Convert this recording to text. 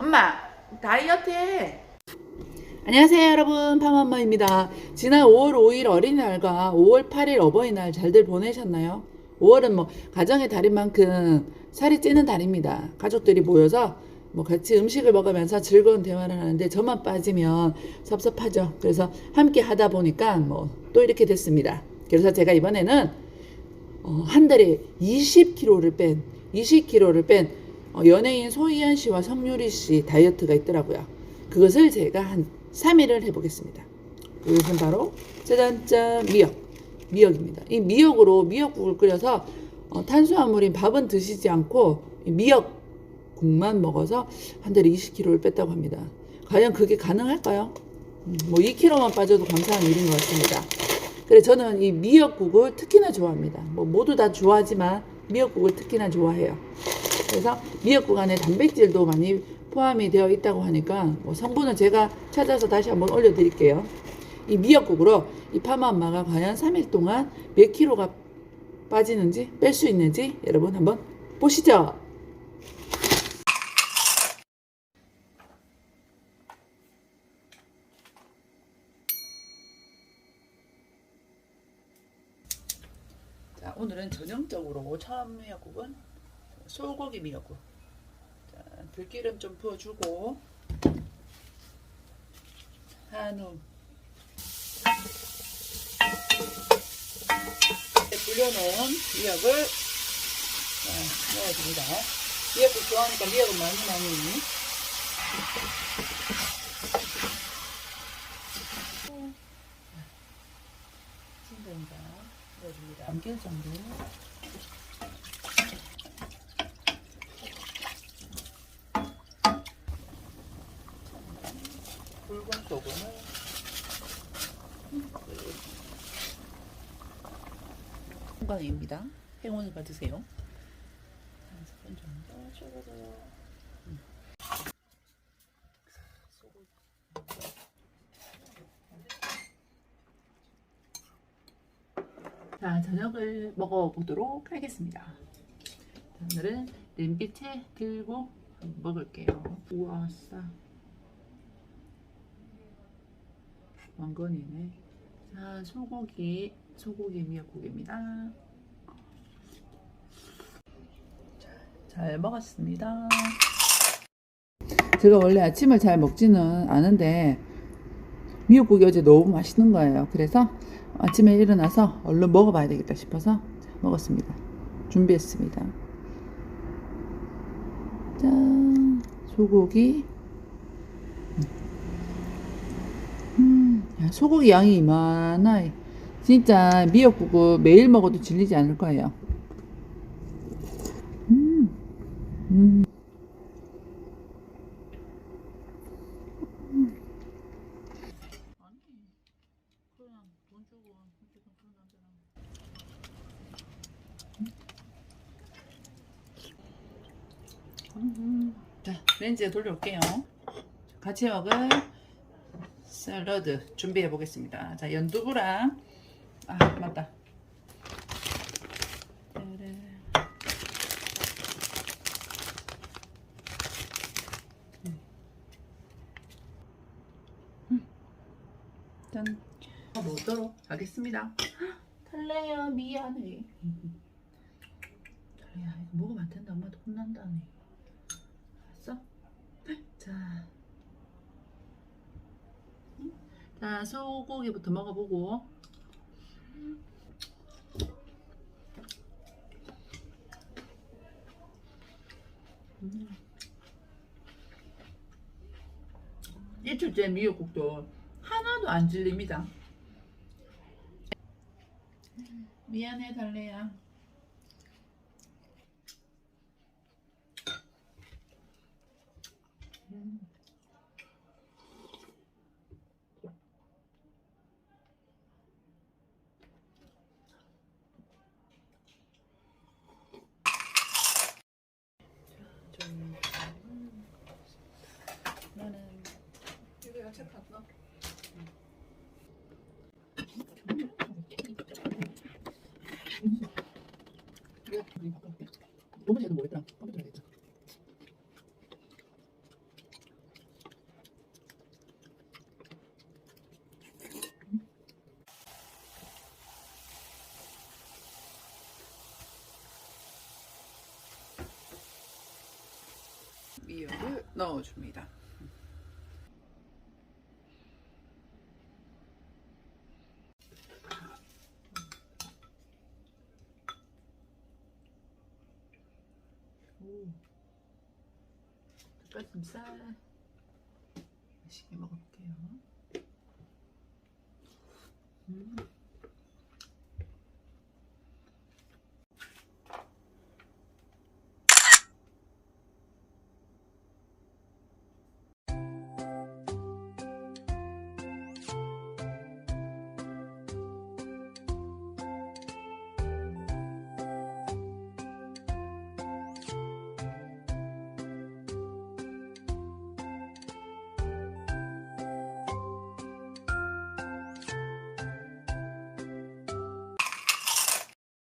엄마 다이어트 해. 안녕하세요 여러분. 파마엄마입니다. 지난 5월 5일 어린이날과 5월 8일 어버이날 잘들 보내셨나요? 5월은 뭐 가정의 달인 만큼 살이 찌는 달입니다. 가족들이 모여서 뭐 같이 음식을 먹으면서 즐거운 대화를 하는데 저만 빠지면 섭섭하죠. 그래서 함께 하다 보니까 뭐 또 이렇게 됐습니다. 그래서 제가 이번에는 어, 한 달에 20kg를 뺀 20kg를 뺀 어, 연예인 소희연 씨와 성유리 씨 다이어트가 있더라고요. 그것을 제가 한 3일을 해보겠습니다. 이것은 바로 짜잔짠 미역 미역입니다. 이 미역으로 미역국을 끓여서 어, 탄수화물인 밥은 드시지 않고 이 미역 국만 먹어서 한 달에 20kg를 뺐다고 합니다. 과연 그게 가능할까요? 음, 뭐 2kg만 빠져도 감사한 일인 것 같습니다. 그래 저는 이 미역국을 특히나 좋아합니다. 뭐 모두 다 좋아하지만 미역국을 특히나 좋아해요. 그래서 미역국 안에 단백질도 많이 포함이 되어 있다고 하니까 뭐 성분은 제가 찾아서 다시 한번 올려드릴게요. 이 미역국으로 이 파마 엄마가 과연 3일 동안 몇 킬로가 빠지는지 뺄 수 있는지 여러분 한번 보시죠. 자, 오늘은 전형적으로 처음 미역국은 소고기 미역국. 자, 들기름 좀 부어주고 한우. 불려놓은 미역을 자, 넣어줍니다. 미역국 좋아하니까 미역은 많이 많이. 진간장 넣어줍니다. 3개월 정도. 소금을 건강입니다. 행운을 받으세요. 자, 저녁을 먹어보도록 하겠습니다. 자, 오늘은 냄비채 들고 먹을게요. 우와, 싸. 왕건이네. 자, 소고기, 소고기 미역국입니다. 자, 잘 먹었습니다. 제가 원래 아침을 잘 먹지는 않은데 미역국이 어제 너무 맛있는 거예요. 그래서 아침에 일어나서 얼른 먹어봐야 되겠다 싶어서 먹었습니다. 준비했습니다. 짠, 소고기. 음, 야, 소고기 양이 이만해. 진짜 미역국을 매일 먹어도 질리지 않을 거예요. 음, 음. 자 렌즈에 돌려올게요 같이 먹을 샐러드 준비해 보겠습니다 자 연두부랑 아 맞다 짜란. 음. 짠 먹도록 하겠습니다. 달래야 미안해. 달래야 이거 먹으면 안 된다. 엄마도 혼난다네. 알았어? 자, 자 소고기부터 먹어보고. 음. 일주째 미역국도 하나도 안 질립니다. 미안해 달래야. 너무 제도 뭐랬더라? 컴퓨터로 했죠. 미역을 넣어줍니다. 오, 닭가슴살 맛있게 먹어볼게요. 음.